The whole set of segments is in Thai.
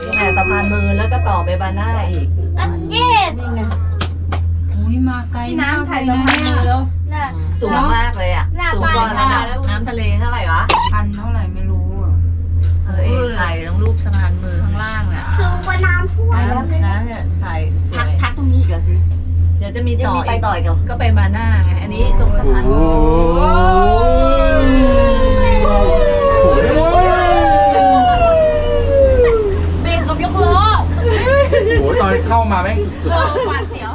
นี่ไงสะพานมือแล้วก็ต่อไปบาน่าอีกอันเจ็ดนี่ไงอุ้ยมาไกลพี่มากน้ำถ่ายเลสะยพานนะมือแล้วน่ะสูงมากเลยอะหน้าสูงกว่าไประดับแล้วน้ำทะเลเท่าไหร่วะพันเท่าไหร่ไม่รู้อะเออเอกถ่ายต้องรูปสะพานมือข้างล่างเนี่ยสูงกว่าน้ำท่วมน้ำน้ำเนี่ยถ่ายสพัวกยพักตรงนี้อีกเหรอสิเดี๋ยวจะมียังต่อมีไปอีกต่ออีกเหรอก็ไปบาน่าไงอันนี้ตรงสะพานมือ เบรกกับยกล้อ โอ้ยตอนเข้ามาแม่งสุดเออหวาดเสียว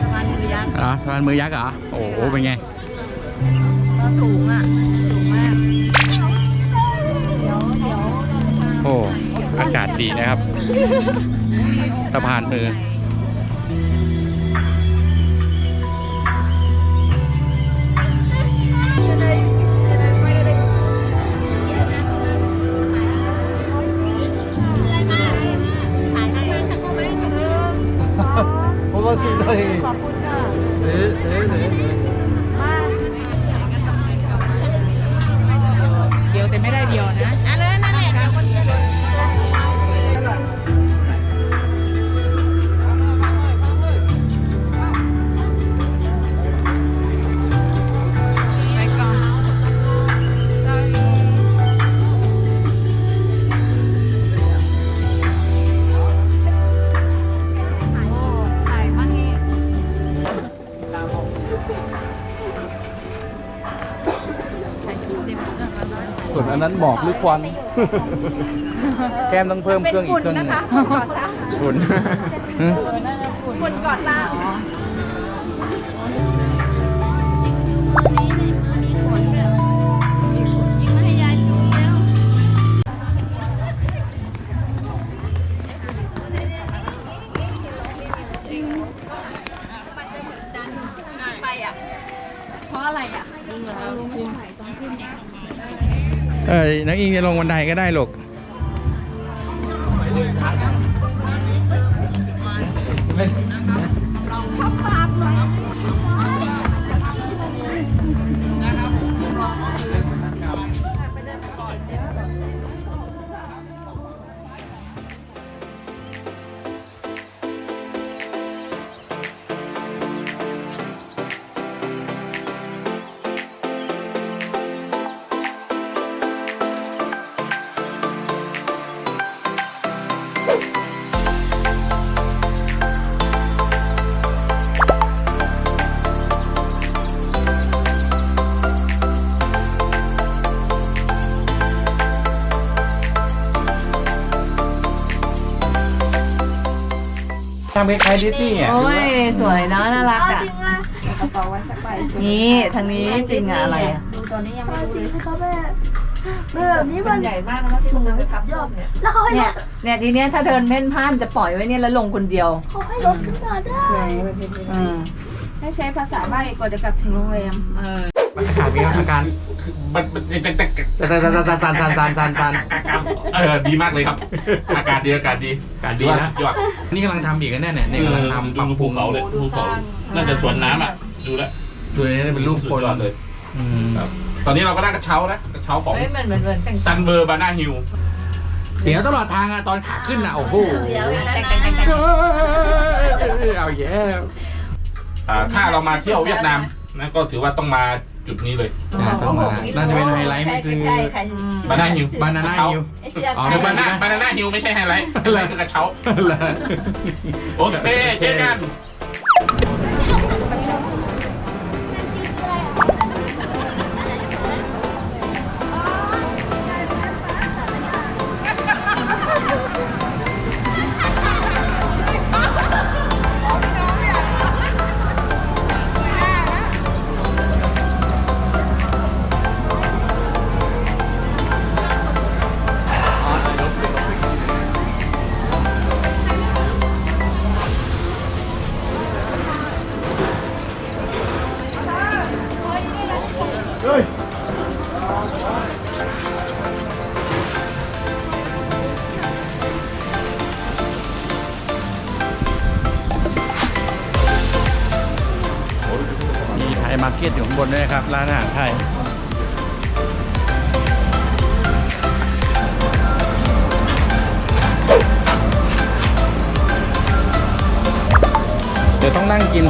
สะพานมือยักษ์ๆอะสะพานมือยักษ์เหรอโอ้โหเป็นไงก็สูงอะ สูงมากโอ้ อากาศดีนะครับสะพานมือ ส่วนอันนั้นหมอกหรือควัน แก้มต้องเพิ่มเครื่องอีกเครื่องหนึงฝุ่นนะคะกต้นฝุ่นก่อสร้าง ฝุ่นก่อสร้าง เอ้ยนักอิงจะลงบันไดก็ได้หรอกำคล้ายๆดิสนีย์อะโอ้ยสวยเนอะน่ารักอะจริงอะนี่ทางนี้จริงอะอะไรอะดูตอนนี้ยังไม่รู้เลยเขาแบบแบบนี้มันใหญ่มากนะที่ตรงนั้นทับยอดเนี่ยแล้วเขาให้รเนี่ยถเนี่ยทีเนี้ยถ้าเดินเพ่นพ่านจะปล่อยไว้เนี่ยแล้วลงคนเดียวเขาให้รถขึ้นมาได้อืมให้ใช้ภาษาบ้านก่อนจะกลับถึงโรงแรม เออ อากาศเป็นอาการมันมันมันแต่ตันตันตันตันตันตันตันตันตันเออดีมากเลยครับ อากาศดีอากาศดีอากาศดีนะยอดนี่กำลังทำอีกนะเนี่ยนี่กำลังทำดูภูเขาเลยภูเขาน่าจะสวนน้ำอะดูแล้วตัวนี้เป็นรูปสุคดนเลยตอนนี้เราก็ได้กระเช้านะกระเช้าของซันเวอร์บานาฮิลเสียวตลอดทางอะตอนขาขึ้นอะโอ้โหเอาแย่ถ้าเรามาเที่ยวเวียดนามนะก็ถือว่าต้องมา จุดนี้เลยจะต้องมาน่าจะเป็นไฮไลท์มันคือบานาฮิลบานาน่าฮิวอ๋อเดี๋ยวบานาบานาน่าฮิลไม่ใช่ไฮไลท์ไฮไลท์คือกระเช้าเหรอโอเคเจอกัน ร้านอาหารไทย เดี๋ยวต้องนั่งกิน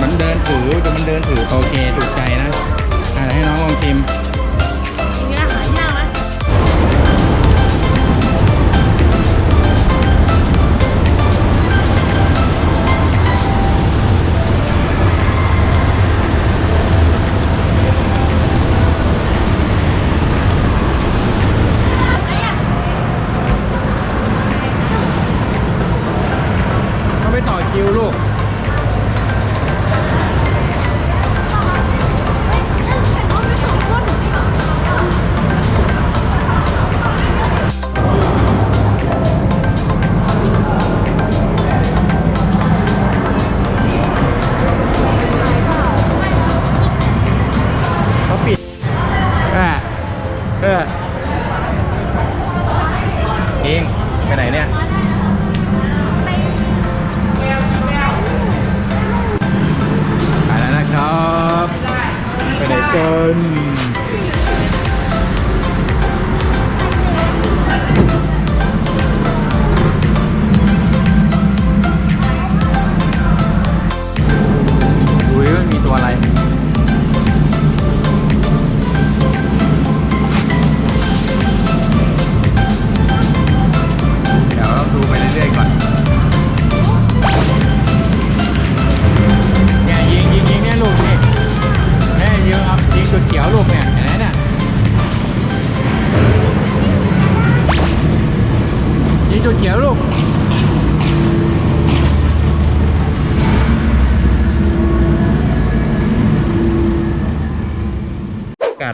มันเดินถือแต่มันเดินถือโอเค ถูกใจนะะให้น้องลองชิม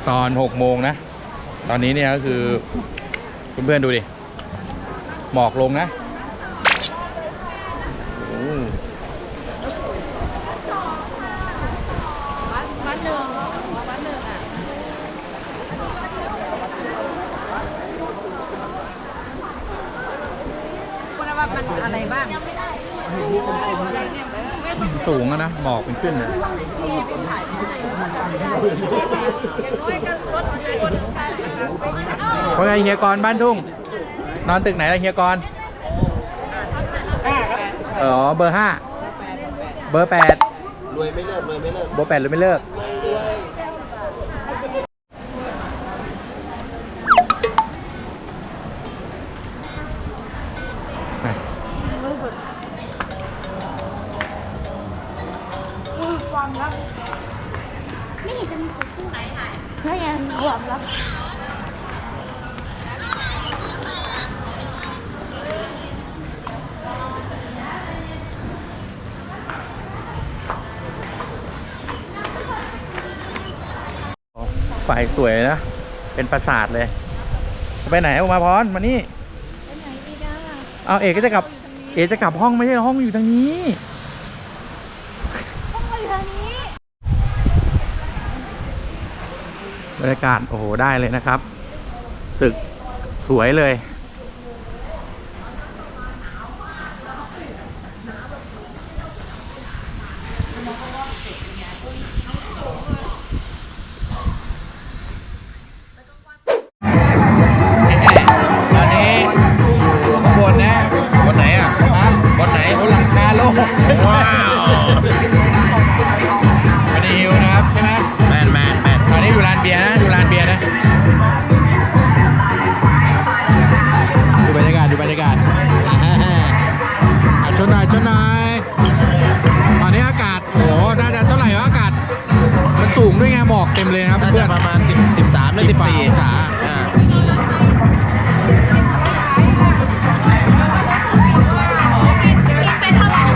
ตอน6โมงนะ ตอนนี้เนี่ยก็คือเพื่อนๆดูดิ หมอกลงนะโอ้สูงอะนะหมอกเป็นขึ้นเลย เพราะไงเฮียกรบ้านทุ่ง นอนตึกไหนล่ะเฮียกรอ๋อเบอร์ห้าเบอร์แปดรวยไม่เลิกรวยไม่เลิกเบอร์แปดเลยไม่เลิก สวยนะ เป็นปราสาทเลย ไปไหนอุมาพรมานี่ ไปไหนดีนะเอาเอกก็จะกลับ เอกจะกลับห้องไม่ใช่เหรอห้องอยู่ทางนี้ต้องมาอยู่ทางนี้ บรรยากาศโอ้โหได้เลยนะครับ ตึกสวยเลย อนประมาณสิบสิบสามหรือสิบสี่องศาอ่า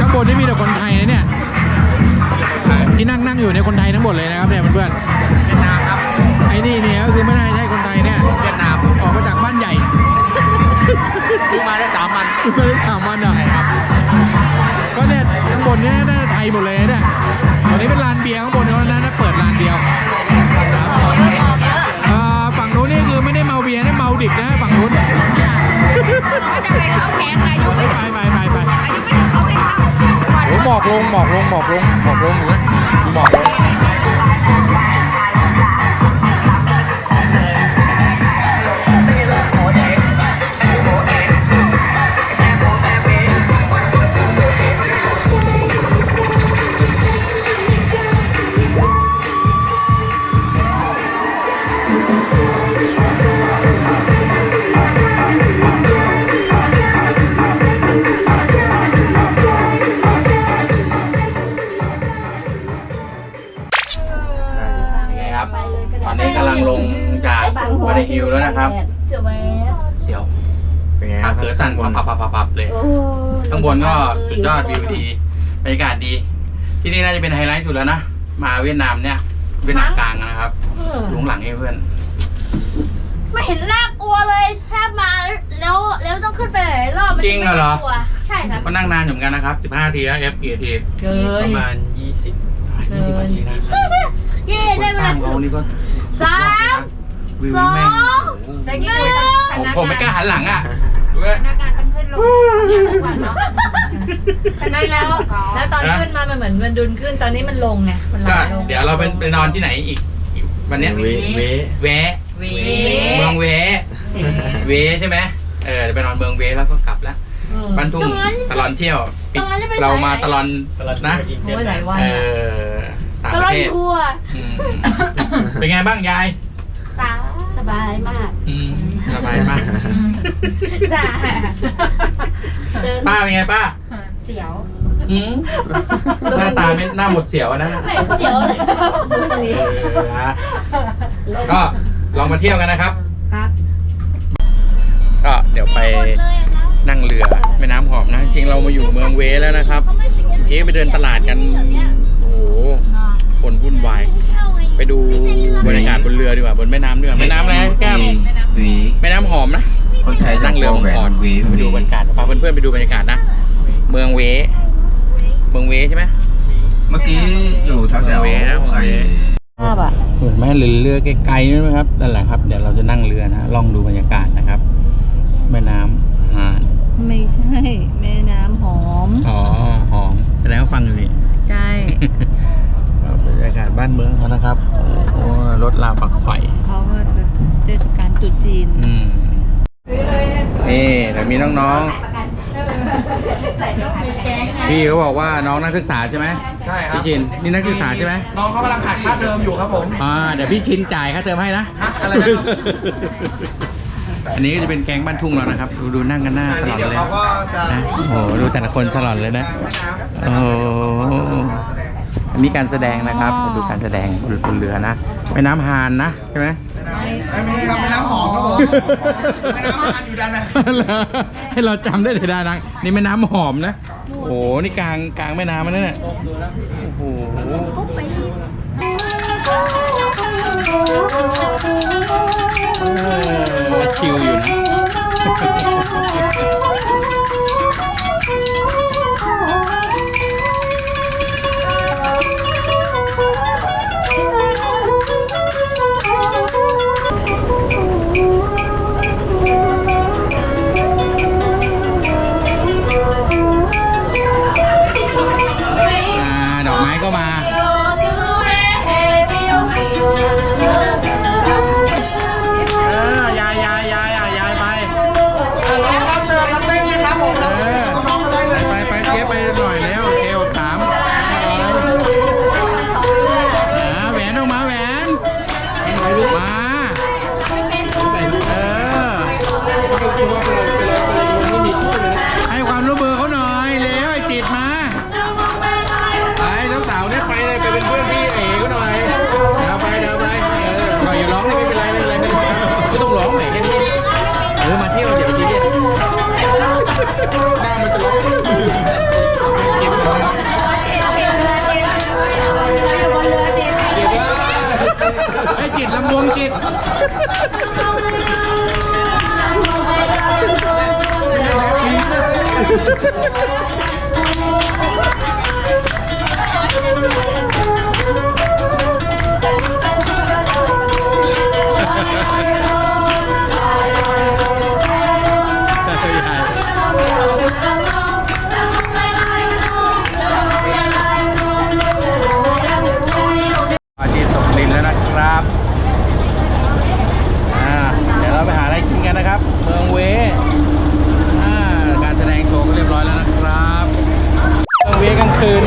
ข้างบนนี่มีแต่คนไทยนะเนี่ย ที่นั่งนั่งอยู่ในยคนไทยทั้งหมดเลยนะครับเนี่ยเพื่อนๆเวียดนามครับไอ้นี่เนี่ยก็คือไม่น่าใช่คนไทยเนี่ยเวียดนามออกมาจากบ้านใหญ่เพิ่งมาได้สามวันไม่ได้ถามมันอะก็เนี่ยข้างบนเนี่ยน่าจะไทยหมดเลยนะเนี่ยตอนนี้เป็นลานเบียร์ข้างบนเขาน่าจะเปิดลานเดียว บียร์นะเมาดิบนะฝั่งนู้นก็จะไปเขาแข็งอายุไม่ไปถึงไปไปไปอายุไม่ถึงเขาไม่เข้าโอ้หมอกลงหมอกลงหมอกลงหมอกลงอยู่นะดูหมอกลง วิวดีบรรยากาศดี ที่นี่น่าจะเป็นไฮไลท์สุดแล้วนะมาเวียดนามเนี่ยเวียดนามกลางนะครับอยู่ข้างหลังให้เพื่อนไม่เห็นน่ากลัวเลยถ้ามาแล้วแล้วต้องขึ้นไปหลายรอบมันจริงเหรอไม่น่ากลัวใช่ครับก็นั่งนานอยู่เหมือนกันนะครับ15นาทีแล้ว F กี่นาทีเกิปนระมาณ 20 20นาทีนะเย่คนได้เวสร้าลางเขานี่ก็สามวิวสอแม่งงโอ้โหได้กี่คนผมผมไม่กล้าหันหลังอะดูเลยพนักงาน ต้องขึ้นลงก่อนเนาะแต่ได้แล้ว แล้วตอนขึ้นมามันเหมือนมันดุนขึ้น ตอนนี้มันลงไง มันไหลก็ลงเดี๋ยวเราไปไปนอนที่ไหนอีกอีกวันเนี้ยเวเวแวะวีเมืองเวเวใช่ไหมเออเดี๋ยวไปนอนเมืองเวแล้วก็กลับแล้วบ้านทุ่งตลอนเที่ยวปิดเรามาตลอนตลอดนะตโอ้ยหลายวันเออะอต่างปลอระเทศทัวร์อืมเป็นไงบ้างยาย สบายมาก อืม สบายมากจ้าเดินป้าเป็นไงป้าเสียวอืมหน้าตาไม่หน้าหมดเสียวอะนะไม่เดี๋ยวเลยเออฮะก็ลองมาเที่ยวกันนะครับ ครับก็เดี๋ยวไปหมดเลยอะครับนั่งเรือแม่น้ำหอมนะ จริงๆเรามาอยู่เมืองเวแล้วนะครับเขาไม่เป็นอย่างเอ๊ะไปเดินตลาดกัน โอ้โหคนวุ่นวาย เข้าไง ไปดูบรรยากาศบนเรือดีกว่าบนแม่น้ำดีกว่าแม่น้ำอะไรนะแก้มหวีแม่น้ำหอมนะคนไทยนั่งเรือผมก่อนหวีไปดูบรรยากาศพาเพื่อนๆไปดูบรรยากาศนะ เมืองเวเมืองเวใช่ไหมเมื่อกี้อยู่แถวเวนะๆไอ้ภาพอะเห็นไหมเรือเรือไกลๆนั่นไหมครับนั่นแหละครับเดี๋ยวเราจะนั่งเรือนะล่องดูบรรยากาศนะครับ แม่น้ำหานไม่ใช่ แม่น้ำหอม อ๋อ หอมแสดงว่าฟังอยู่นี่ใช่ครั บบรรยากาศบ้านเมืองเขานะครับโอ้รถลาปักไข่เขาก็จะเทศกาลตรุษจีนอืมนี่แต่มีน้องๆพี่เขาบอกว่าน้องนักศึกษาใช่ไหมใช่ครับพี่ชินนี่นักศึกษาใช่ไหมน้องเขากำลังขาดค่าเดิมอยู่ครับผมอ่าเดี๋ยวพี่ชินจ่ายค่าเทอมให้นะฮะอะไรนะครับอันนี้ก็จะเป็นแก๊งบ้านทุ่งเรานะครับดูดูนั่งกันหน้าอันสลนี้อนเดี๋ยวเลยเขาก็จะนะโอ้โหดูแต่ละคนสลอนเลยนะแม่น้ำโอ้โห อันนี้การแสดงนะครับ ดูการแสดงบนเรือนะแม่น้ำฮานนะใช่ไหมเอ้ยไม่ใช่ครับแม่น้ำหอมครับผมแม่น้ำหานอยู่ด้านในให้เราจำได้เลยดานังนี่แม่น้ำหอมนะ โอ้โหนี่กลางกลางแม่น้ำมันนั่นแหละโอ้โหเออชิลอยู่นะ ที่ยวเดี๋ยวทีเดียวหน้ามันจะร้องเก็บก่อนจิตไอ้จิตลำดวงจิต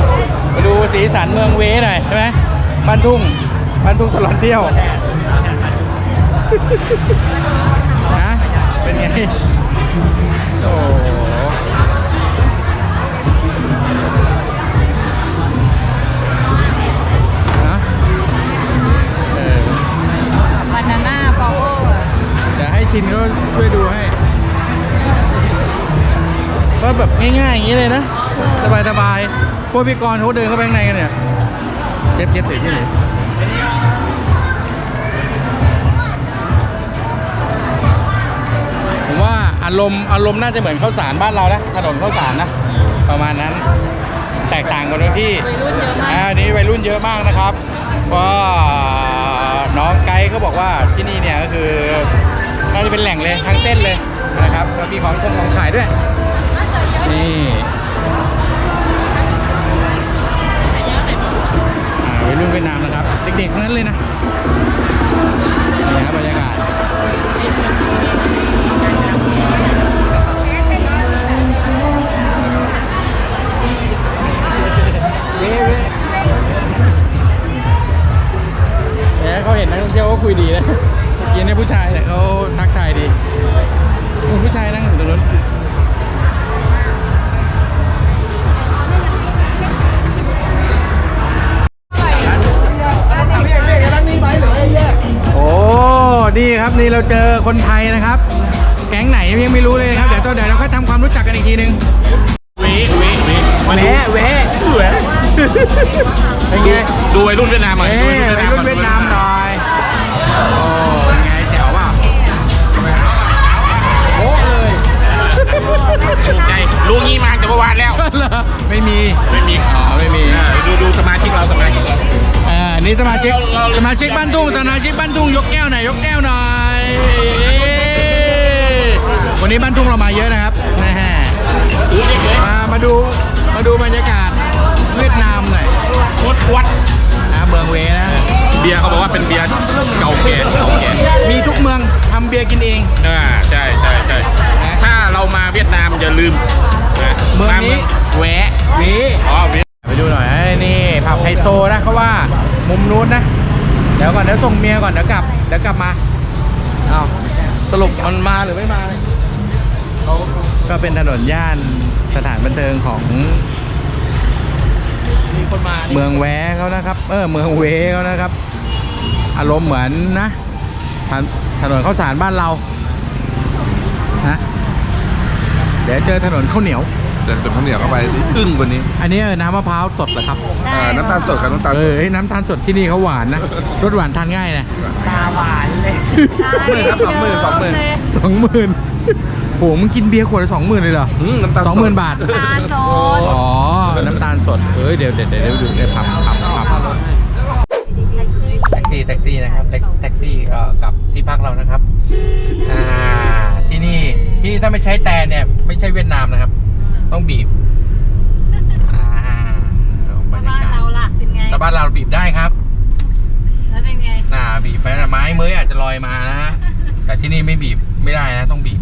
กลางคืนมาดูสีสันเมืองเวหน่อยใช่ไหมบ้านทุ่งบ้านทุ่งตลอดเที่ยวนะเป็นไงโอ้โหนะเออช่วยดูให้ก็แบบง่ายๆอย่างนี้เลยนะ สบายๆ พวกพี่กรณ์เขาเดินเข้าไปข้างในกันเนี่ยเจ็บเจ็บเจ็บที่ไหนผมว่าอารมณ์อารมณ์น่าจะเหมือนข้าวสารบ้านเรานะถนนข้าวสารนะ ประมาณนั้น แตกต่างกันตรงที่วัยรุ่นเยอะมากอ่านี่วัยรุ่นเยอะมากนะครับก็น้องไกด์เขาบอกว่าที่นี่เนี่ยก็คือน่าจะเป็นแหล่งเลยทั้งเส้นเลยนะครับแล้วมีของคงของขายด้วยนี่ วัยรุ่นเวียดนามนะครับ เด็กๆทั้งนั้นเลยนะนี่ครับบรรยากาศเว้ยเว้ยแหมเขาเห็นนักท่องเที่ยวก็คุยดีนะเย็นในผู้ชายเนี่ยเขาทักทายดี ผู้ชายนั่งอยู่ตรงนู้น นี่ครับนี่เราเจอคนไทยนะครับ แก๊งไหนยังไม่รู้เลยครับ เดี๋ยวเดี๋ยวเราก็ทำความรู้จักกันอีกทีนึงเวเวเวแหวะแหวะแหวะเป็นไงดูวัยรุ่นเวียดนามหน่อยเอ้ยวัยรุ่นเวียดนามหน่อยโอ้เป็นไงแจ๋วเปล่าโอ้เลยถูกใจรู้งี้มาแต่เมื่อวานแล้วเหรอไม่มี ไม่มีอ๋อไม่มีอ่าดูดูสมาชิกเราสมาชิก เราอ่านี่สมาชิกสมาชิกบ้านทุ่งสมาชิกบ้านทุ่งยกแก้วหน่อยยกแก้วหน่อยเอ้ยวันนี้บ้านทุ่งเรามาเยอะนะครับนะฮะดูเฉยมามาดูมาดูบรรยากาศเวียดนามหน่อยๆวัดวัดนะเมืองเวนะเบียร์เขาบอกว่าเป็นเบียร์เก่าแก่เก่าแก่มีทุกเมืองทำเบียร์กินเองอ่าใช่ใช่ใช่ถ้าเรามาเวียดนามอย่าลืมนะเมืองนี้าแหวะวีอ๋อเวียไปดูหน่อยไอ้นี่ผับไฮโซนะเขาว่า มุมนู้นนะ เดี๋ยวก่อนเดี๋ยวส่งเมียก่อนเดี๋ยวกลับเดี๋ยวกลับมาเอาสรุปมันมาหรือไม่มาก็เป็นถนนย่านสถานบันเทิงของมีคนมาเมืองแวเขานะครับ เออเมืองเวเขานะครับ อารมณ์เหมือนนะถนถนนข้าวสารบ้านเรานะเดี๋ยวเจอถนนข้าวเหนียว เดินเป็นข้าวเหนียวเข้าไปอึ้งกว่านี้อันนี้เออน้ำมะพร้าวสดเหรอครับ อ่าน้ำตาลสดกับน้ำตาลเอสอดเฮ้ยน้ำตาลสดที่นี่เขาหวานนะ รสหวานทานง่ายนะ ตาหวานเลยสองหมื่นครับสองหมื่นสองหมื่นสองหมื่นโหมึงกินเบียร์ขวดละสองหมื่นเลยเหรออืมน้ำตาลสองหมื่นบาท ตาลโซนอ๋อ น้ำตาลสด เอ้ย เดี๋ยวเดี๋ยวเดี๋ยวดูเดี๋ยวพับพับพับแท็กซี่แท็กซี่นะครับแท็กแท็กซี่เอ่อกลับที่พักเรานะครับ อ่า ที่นี่ที่นี่ถ้าไม่ใช้แต่เนี่ย ไม่ใช่เวียดนามนะครับ ต้องบีบอ่าดูบรรยาบ้านกาศเราล่ะเป็นไงแต่บ้านเราบีบได้ครับแล้วเป็นไงน่าบีบไปนะไม้เมยอาจจะลอยมานะฮะแต่ที่นี่ไม่บีบไม่ได้นะต้องบีบ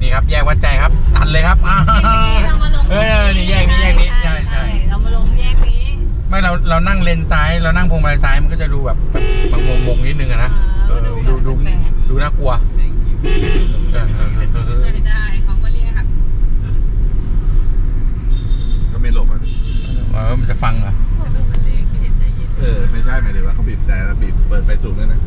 นี่ครับ แยกวัดใจครับ ตันเลยครับอ้าวเรามาลงเออเออนี่แยกนี้แยกนี้ใช่ใช่ เรามาลงแยกนี้ไม่เราเรานั่งเลนซ้ายเรานั่งพวงมาลัยซ้ายมันก็จะดูแบบแบบบางงงงนิดนึงอะนะเออดูดูดูน่ากลัวเออเออเออเออ ไม่ได้เขาก็เรียกค่ะ ก็ไม่หลบอะ เออมันจะฟังเหรอเออไม่ใช่หมายถึงว่าเขาบีบแต่แล้วบีบเปิดไฟสูงนั่นนะ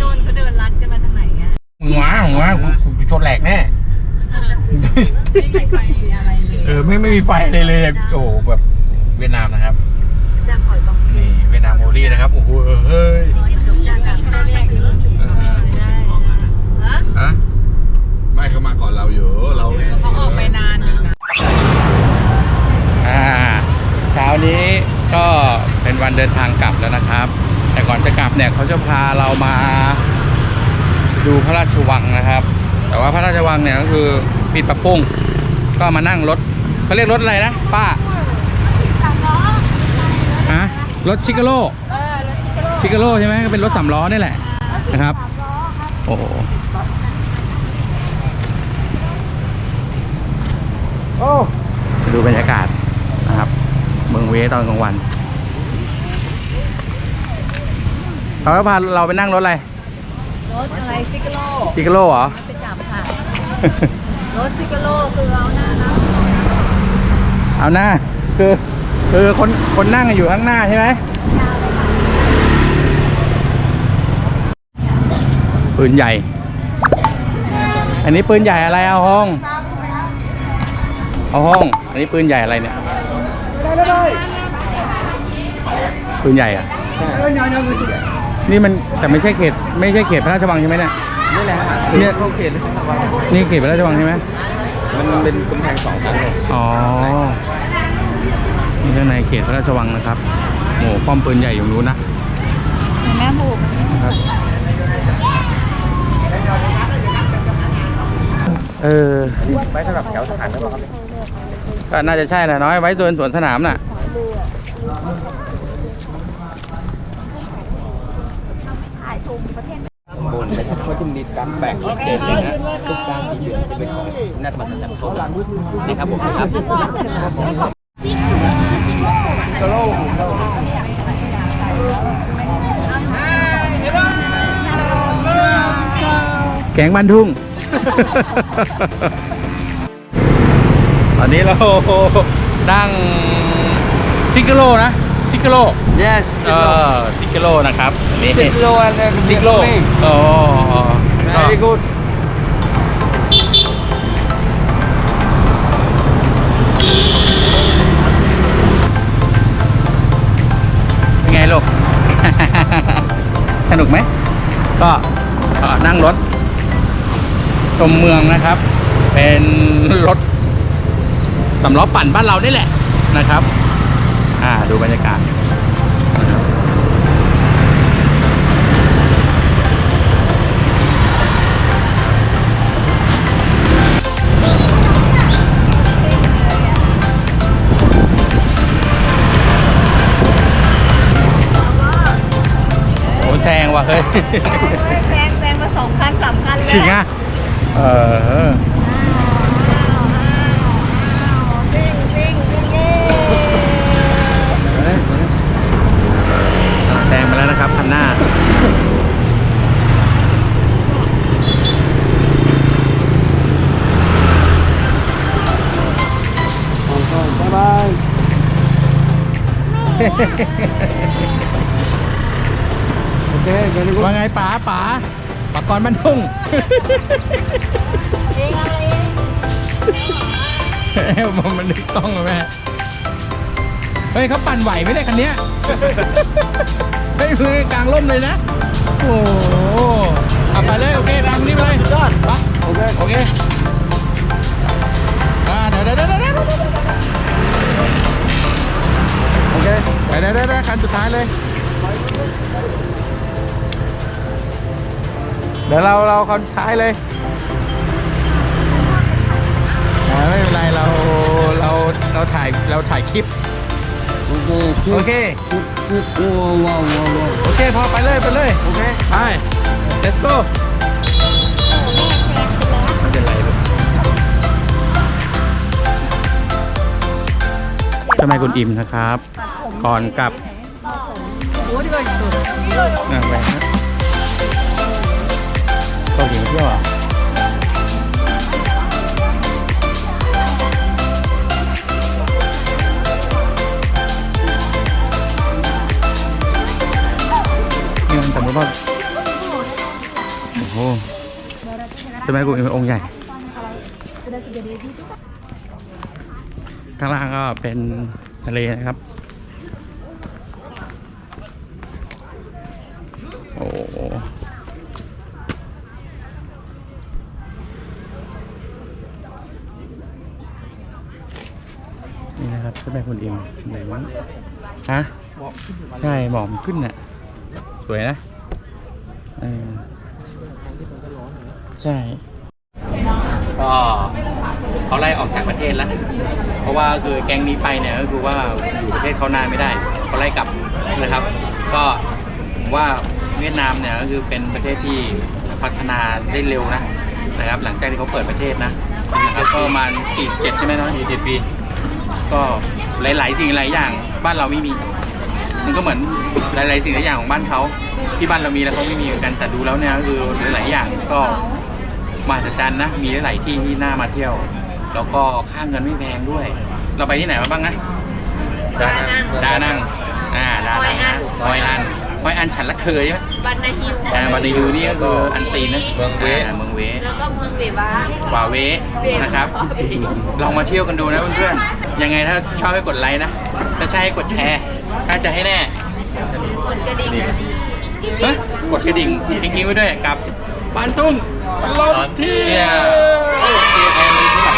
โดนเขาเดินลัดกันมาทางไหนอะมึงว้ามึงว้ากูกูชนแหลกแน่ไม่มีไฟอะไรเลยเออไม่ไม่มีไฟเลยเลยโอ้โหแบบเวียดนามนะครับนี่เวียดนามโมลี่นะครับโอ้โหเฮ้ยเขาเรียกอยู่เออได้ฮะฮะไม่เขามาก่อนเราอยู่เรา เช้านี้ก็เป็นวันเดินทางกลับแล้วนะครับ แต่ก่อนจะกลับเนี่ยเขาจะพาเรามาดูพระราชวังนะครับ แต่ว่าพระราชวังเนี่ยก็คือปิดปรับปรุงก็มานั่งรถเขาเรียกรถอะไรนะป้าฮะรถชิคาโร่ชิคาโร่ใช่ไหมก็เป็นรถสามล้อนี่แหละนะครับ โอ้โหโอ้ดูบรรยากาศ มืองเวตอนกลางวันเขาก็พาเราไปนั่งรถอะไร รถอะไรซิกโลชิคาโร่เหรอไปจับค่ะ รถซิกโลคือเอาหน้านะเอาหน้าคือคือคนคนนั่งอยู่ข้างหน้าใช่ไหมปืนใหญ่ อันนี้ปืนใหญ่อะไรเอาห้อง เอาห้อง อันนี้ปืนใหญ่อะไรเนี่ย ปืนใหญ่อะนี่มันแต่ไม่ใช่เขตไม่ใช่เขตพระราชวังใช่ไหมเนี่ย นี่แหละเนี่ย เขาเขียนนี่เขตพระราชวังใช่ไหมมันเป็นกำแพงสองชั้นเลยอ๋อนี่ข้างในเขตพระราชวังนะครับโอ้ป้อมปืนใหญ่อยู่นู้นนะแม่ผูกครับ เออ ไว้สำหรับแถวทหารหรือเปล่าครับ ก็น่าจะใช่แหละน้อยไว้ตัวสวนสนามน่ะบนนะครับเขาจะมีการแบ่งเด่นเลยนะตรงกลางสีเหลืองจะเป็นของนัดมาจากโซนนะครับผมครับแกงบ้านทุ่ง ตอนนี้เรานั่งซิกโลนะซิกโล yes เออซิกโลนะครับอันนี้สิบโลอะไรซิกโลอ๋อก็ very good เป็นไงลูก สนุกไหม ก็เอ่อนั่งรถ ชมเมืองนะครับ เป็นรถ สำล้อปั่นบ้านเรานี่แหละนะครับ อ่าดูบรรยากาศนะครับโอ้แซงว่ะเฮ้ย แซงแซงมาสองคันสามคันเลย จริงอะ เออ นะครับคันหน้าบ๊ายบายโอเค very good ว่าไงป๋าป๋าป๋ากรบ้านทุ่งเองอะไรเองเอ้ยมันมันนึกกล้องเลยแม่เฮ้ยเขาปั่นไหวไหมเนี่ยคันเนี้ย ไม่มือกลางร่มเลยนะ โอ้โหเอาไปเลยโอเคตามนี้ไปเลยยอดปะโอเคโอเคอ่าเดี๋ยวเดี๋ยวเดี๋ยวเดี๋ยวเดี๋ยวโอเคไปเดี๋ยวเดี๋ยวเดี๋ยวคันสุดท้ายเลย เดี๋ยวเราเราคันท้ายเลยไม่เป็นไรเราเราเราถ่ายเราถ่ายคลิป โอเคโอเคว้าวว้าวว้าวว้าวโอเคพอไปเลยไปเลยโอเคไป let's go ไม่เป็นไรลูกเจ้าแม่กุนอิมนะครับ ก่อนกลับอะแหวนนะเกาหลีมาเที่ยวเหรอะ สมมติว่า โอ้โหเจ้าแม่กุนอิมเป็นองค์ใหญ่ ข้างล่างก็เป็นทะเลนะครับ โอ้โหนี่นะครับเจ้าแม่คุณอิมไหนมั้งฮะใช่หมอมขึ้นน่ะ สวยนะเออใช่ ก็เขาไล่ออกจากประเทศแล้ว เพราะว่าคือแก๊งนี้ไปเนี่ยก็คือว่าอยู่ประเทศเขานานไม่ได้เขาไล่กลับนะครับ ก็ผมว่าเวียดนามเนี่ยก็คือเป็นประเทศที่พัฒนาได้เร็วนะนะครับ หลังจากที่เขาเปิดประเทศนะนะครับก็ประมาณ47ใช่ไหมเนาะ47ปี ก็หลาย ๆ สิ่งหลายอย่างบ้านเราไม่มี มันก็เหมือนหลาย ๆ สิ่งหลายอย่างของบ้านเขาที่บ้านเรามีแล้วเขาไม่มีเหมือนกันแต่ดูแล้วเนี่ยก็คือหลาย ๆ อย่างก็มหัศจรรย์นะมีหลาย ๆ ที่ที่น่ามาเที่ยว แล้วก็ค่าเงินไม่แพงด้วย เราไปที่ไหนมาบ้างนะดานังดานังอ่าดานังนะฮอยอันโคอยอันฉันละเคยใช่ไหมบันนาฮิวอ่าบานายูนี่ก็คืออันซีนนะเมืองเวาเมืองเวแล้วก็เมืองเวบ้าขวาเวนะครับลองมาเที่ยวกันดูนะเพื่อนๆยังไงถ้าชอบให้กดไลค์นะถ้าใช่ให้กดแชร์ ถ้าจะให้แน่กดกระดิ่งเฮ้ยกดกระดิ่งกิ้งๆไว้ด้วยกับปานตุ้งลมเที่ยวโอเคแทนดีที่หลัง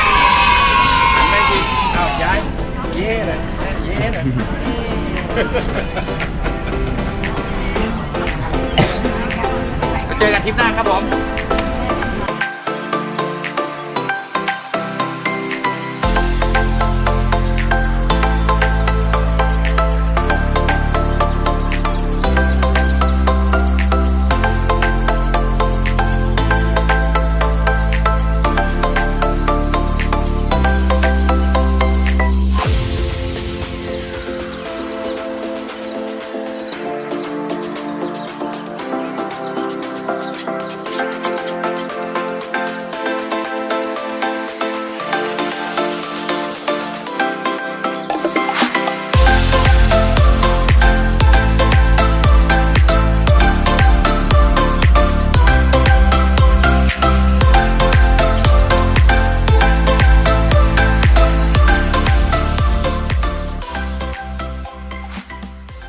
หันไปทีอ้าวย้ายเย้เลยเย้เลยไปเจอกันทริปหน้าครับผม